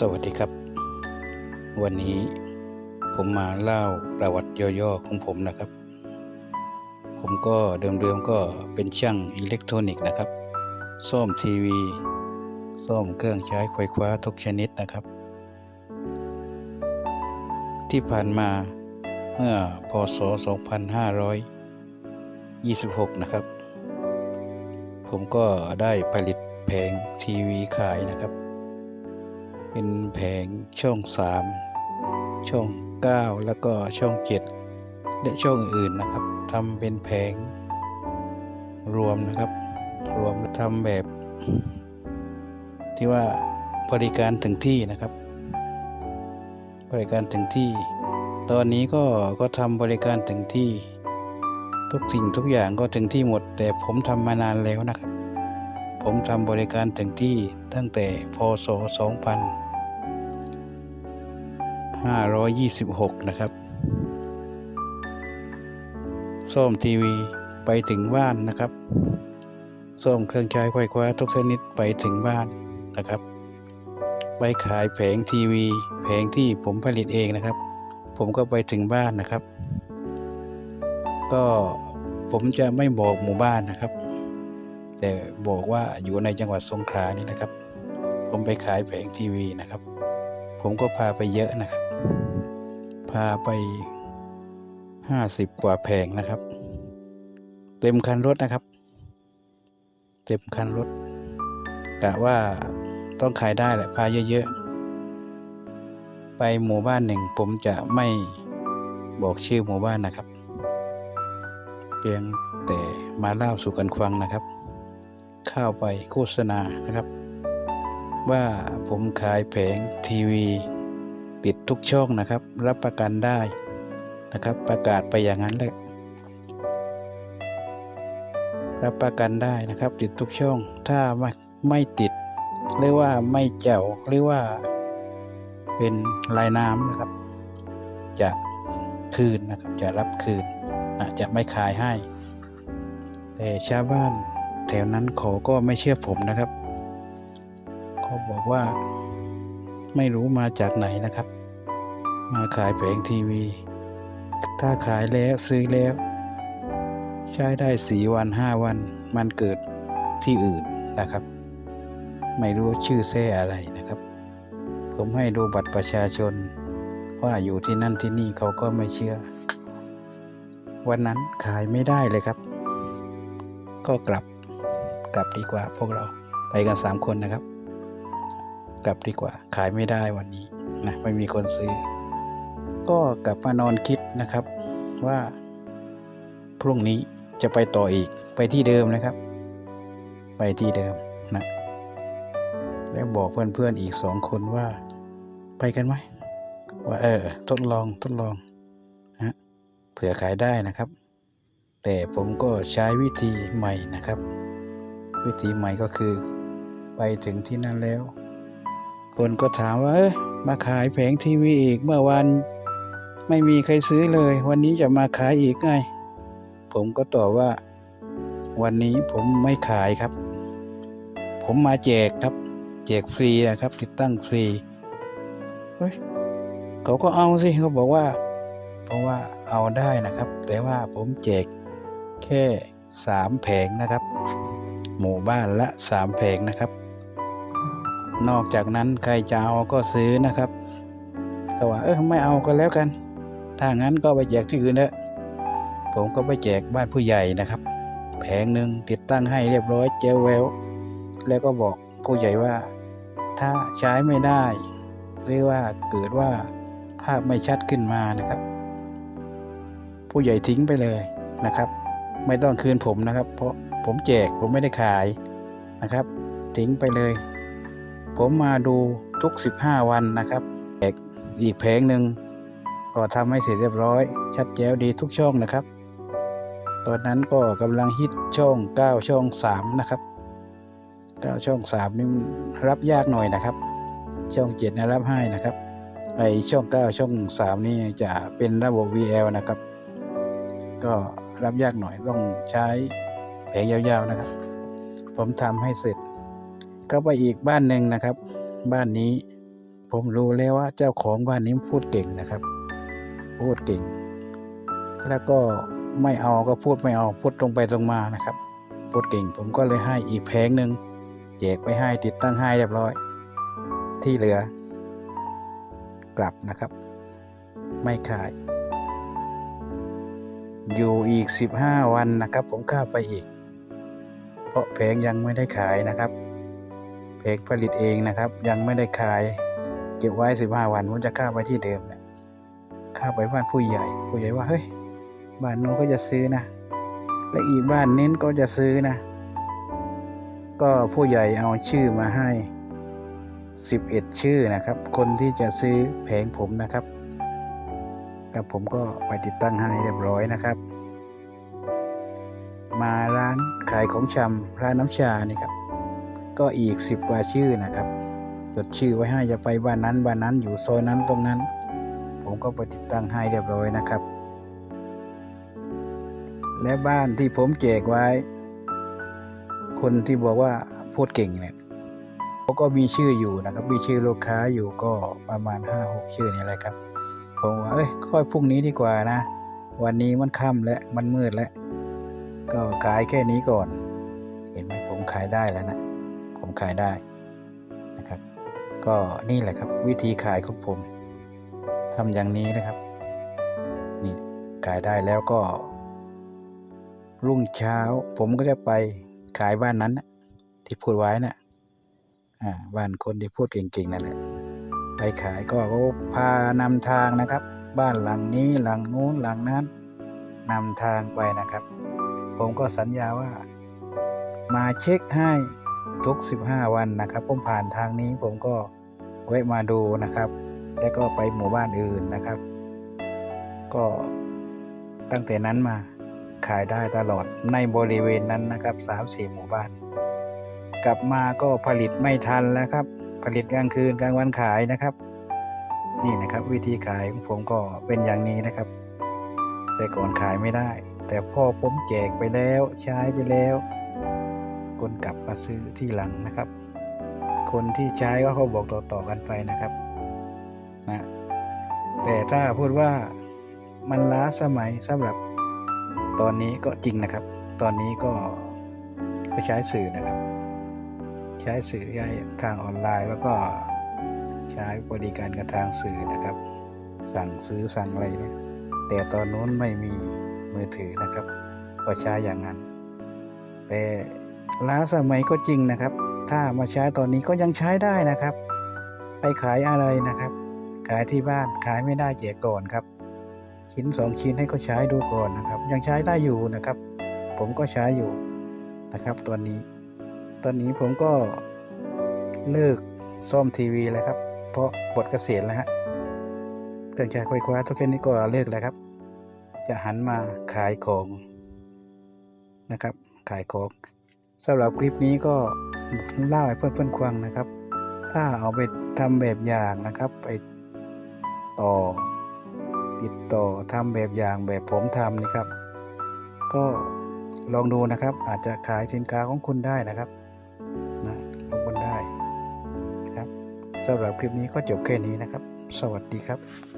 สวัสดีครับ วันนี้ผมมาเล่าประวัติย่อๆของผมนะครับ ผมก็เดิมๆก็เป็นช่างอิเล็กทรอนิกส์นะครับ ซ่อมทีวี ซ่อมเครื่องใช้ไฟฟ้าทุกชนิดนะครับ ที่ผ่านมาเมื่อพศ 2526 นะครับ ผมก็ได้ผลิตแผงทีวีขายนะครับ เป็นแผงช่อง 3 ช่อง 9 แล้วก็ช่อง 7 และช่องอื่นๆนะครับทำเป็นแผงรวมนะครับ รวมทำแบบ ที่ว่าบริการถึงที่นะครับ บริการถึงที่ ตอนนี้ก็ก็ทำบริการถึงที่ ทุกสิ่งทุกอย่างก็ถึงที่หมด แต่ผมทำมานานแล้วนะครับผมทำบริการถึงที่ตั้งแต่พศ 2526 นะครับซ่อมทีวีไปถึงบ้านนะครับซ่อมเครื่องใช้ไฟฟ้าทุกชนิดไปถึงบ้านนะครับ ไปขายแผงทีวี แผงที่ผมผลิตเองนะครับ ผมก็ไปถึงบ้านนะครับ ก็ผมจะไม่บอกหมู่บ้านนะครับ แต่บอกว่าอยู่ในจังหวัดสงขลานี่นะครับ ผมไปขายแผงทีวีนะครับ ผมก็พาไปเยอะนะครับ พาไปห้าสิบกว่าแผงนะครับ เต็มคันรถนะครับ เต็มคันรถกะว่าต้องขายได้แหละพาเยอะๆ ไปหมู่บ้านหนึ่ง ผมจะไม่บอกชื่อหมู่บ้านนะครับ เพียงแต่มาเล่าสู่กันฟังนะครับ เข้าไปโฆษณานะครับ ว่าผมขายแผงทีวีติดทุกช่องนะครับ รับประกันได้นะครับ ประกาศไปอย่างนั้นเลยรับประกันได้นะครับ ติดทุกช่อง ถ้าไม่ไม่ติดหรือว่าไม่เจ๋วหรือว่า เป็นลายน้ำนะครับ จะคืนนะครับ จะรับคืนอาจจะไม่ขายให้ แต่ชาวบ้านแถวนั้นเขาก็ไม่เชื่อผมนะครับ บอกว่า ไม่รู้มาจากไหนนะครับ มาขายแผงทีวี ถ้าขายแล้วซื้อแล้ว ใช้ได้สี่วันห้าวัน มันเกิดที่อื่นนะครับ ไม่รู้ชื่อแท้อะไรนะครับ ผมให้ดูบัตรประชาชน ว่าอยู่ที่นั่นที่นี่เขาก็ไม่เชื่อ วันนั้นขายไม่ได้เลยครับ ก็กลับกลับดีกว่าพวกเราไปกันสามคนนะครับ กลับดีกว่า ขายไม่ได้วันนี้นะไม่มีคนซื้อ ก็กลับมานอนคิดนะครับว่า พรุ่งนี้จะไปต่ออีกไปที่เดิมนะครับ ไปที่เดิมนะ แล้วบอกเพื่อนๆอีกสองคนว่า ไปกันไหมว่าเออทดลองทดลองนะเผื่อขายได้นะครับ แต่ผมก็ใช้วิธีใหม่นะครับ วิธีใหม่ก็คือ ไปถึงที่นั่นแล้ว คนก็ถามว่าเอ้ยมาขายแผงทีวีอีกเมื่อวันไม่มีใครซื้อเลย วันนี้จะมาขายอีกไง ผมก็ตอบว่า วันนี้ผมไม่ขายครับ ผมมาแจกครับ แจกฟรีนะครับ ติดตั้งฟรีเฮ้ยเขาก็เอาสิเขาบอกว่า เพราะว่าเอาได้นะครับ แต่ว่าผมแจกแค่สามแผงนะครับ หมู่บ้านละสามแผงนะครับ นอกจากนั้นใครจะเอาก็ซื้อนะครับก็ว่าเออไม่เอาก็แล้วกัน ถ้างั้นก็ไปแจกที่อื่นเถอะผมก็ไปแจกบ้านผู้ใหญ่นะครับ แผงหนึ่งติดตั้งให้เรียบร้อยเจลแววแล้วก็บอกผู้ใหญ่ว่า ถ้าใช้ไม่ได้ หรือว่าเกิดว่าภาพไม่ชัดขึ้นมานะครับ ผู้ใหญ่ทิ้งไปเลยนะครับ ไม่ต้องคืนผมนะครับ เพราะผมแจกผมไม่ได้ขายนะครับ ทิ้งไปเลย ผมมาดูทุก 15 วันนะครับแจกอีกแผงหนึ่งก็ทำให้เสร็จเรียบร้อย ชัดแจ๋วดีทุกช่องนะครับ ตอนนั้นก็กำลังฮิตช่อง 9 ช่อง 3 นะครับ 9 ช่อง 3 นี่รับยากหน่อยนะครับ ช่อง 7นะรับให้นะครับไอช่อง 9 ช่อง 3 นี่จะเป็นระบบ VL นะครับ ก็รับยากหน่อยต้องใช้แผงยาวๆนะครับ ผมทำให้เสร็จ ก็ไปอีกบ้านหนึ่งนะครับ บ้านนี้ผผมรู้แล้วว่าเจ้าของบ้านนี้พูดเก่งนะครับ พูดเก่ง แล้วก็ไม่เอาก็พูดไม่เอาพูดตรงไปตรงมานะครับ พูดเก่ง ผมก็เลยให้อีกแผงหนึ่งแจกไปให้ติดตั้งให้เรียบร้อย ที่เหลือ กลับนะครับ ไม่ขาย อยู่อีก 15 วันนะครับ ผมข้าไปอีก เพราะแผงยังไม่ได้ขายนะครับ แผงผลิตเองนะครับ ยังไม่ได้ขาย เก็บไว้ 15 วันผมจะข้าไปที่เดิมเนี่ยข้าไปบ้านผู้ใหญ่ ผู้ใหญ่ว่าเฮ้ยบ้านนู้นก็จะซื้อนะ และอีกบ้านนี้ก็จะซื้อนะ ก็ผู้ใหญ่เอาชื่อมาให้ 11 ชื่อนะครับ คนที่จะซื้อแผงผมนะครับแล้วผมก็ไปติดตั้งให้เรียบร้อยนะครับ มาร้านขายของชำร้านน้ำชานี่ครับ ก็อีก10กว่าชื่อนะครับ จดชื่อไว้ให้จะไปบ้านนั้นบ้านนั้นอยู่ซอยนั้นตรงนั้น ผมก็ไปติดตั้งให้เรียบร้อยนะครับ และบ้านที่ผมแจกไว้ คนที่บอกว่าพูดเก่งเนี่ยเขาก็มีชื่ออยู่นะครับ มีชื่อลูกค้าอยู่ก็ประมาณ5-6ชื่อนี่แหละครับ ผมว่าเอ้ยค่อยพรุ่งนี้ดีกว่านะ วันนี้มันค่ำแล้วมันมืดแล้ว ก็ขายแค่นี้ก่อน เห็นไหมผมขายได้แล้วนะ ผมขายได้นะครับ ก็นี่แหละครับ วิธีขายของผมทำอย่างนี้นะครับ นี่ขายได้แล้วก็ รุ่งเช้า ผมก็จะไปขายบ้านนั้นนะที่พูดไว้นะอ่าบ้านคนที่พูดเก่งๆนั่นแหละไปขายก็เขาพานำทางนะครับ บ้านหลังนี้หลังนู้นหลังนั้นนำทางไปนะครับ ผมก็สัญญาว่า มาเช็คให้ ทุก 15 วันนะครับ ผมผ่านทางนี้ผมก็แวะมาดูนะครับ แล้วก็ไปหมู่บ้านอื่นนะครับ ก็ตั้งแต่นั้นมาขายได้ตลอดในบริเวณนั้นนะครับ3-4หมู่บ้าน กลับมาก็ผลิตไม่ทันแล้วครับ ผลิตกลางคืนกลางวันขายนะครับ นี่นะครับ วิธีขายของผมก็เป็นอย่างนี้นะครับ แต่ก่อนขายไม่ได้ แต่พ่อผมแจกไปแล้วใช้ไปแล้ว คนกลับมาซื้อที่หลังนะครับ คนที่ใช้ก็เขาบอกต่อๆกันไปนะครับนะแต่ถ้าพูดว่ามันล้าสมัยสำหรับตอนนี้ก็จริงนะครับ ตอนนี้ก็ก็ใช้สื่อนะครับ ใช้สื่อย้ทางออนไลน์แล้วก็ใช้บริการกับทางสื่อนะครับ สั่งซื้อสั่งอะไรเนี่ยแต่ตอนนู้นไม่มีมือถือนะครับ ก็ใช้อย่างนั้นแต่ ล้าสมัยก็จริงนะครับ ถ้ามาใช้ตอนนี้ก็ยังใช้ได้นะครับ ไปขายอะไรนะครับ ขายที่บ้านขายไม่ได้แจกก่อนครับ ชิ้นสองชิ้นให้เขาใช้ดูก่อนนะครับ ยังใช้ได้อยู่นะครับ ผมก็ใช้อยู่นะครับตอนนี้ ตอนนี้ผมก็เลิกซ่อมทีวีแล้วครับ เพราะปลดเกษียณแล้วฮะเครื่องใช้ไฟฟ้าทุกชนิดก็เลิกแล้วครับ จะหันมาขายของนะครับ ขายของ สำหรับคลิปนี้ก็เล่าให้เพื่อนๆฟังนะครับ ถ้าเอาไปทำแบบอย่างนะครับ ไปต่อ ติดต่อทำแบบอย่างแบบผมทำนี่ครับ ก็ลองดูนะครับ อาจจะขายสินค้าของคุณได้นะครับนะของคุณได้ครับสำหรับคลิปนี้ก็จบแค่นี้นะครับ สวัสดีครับ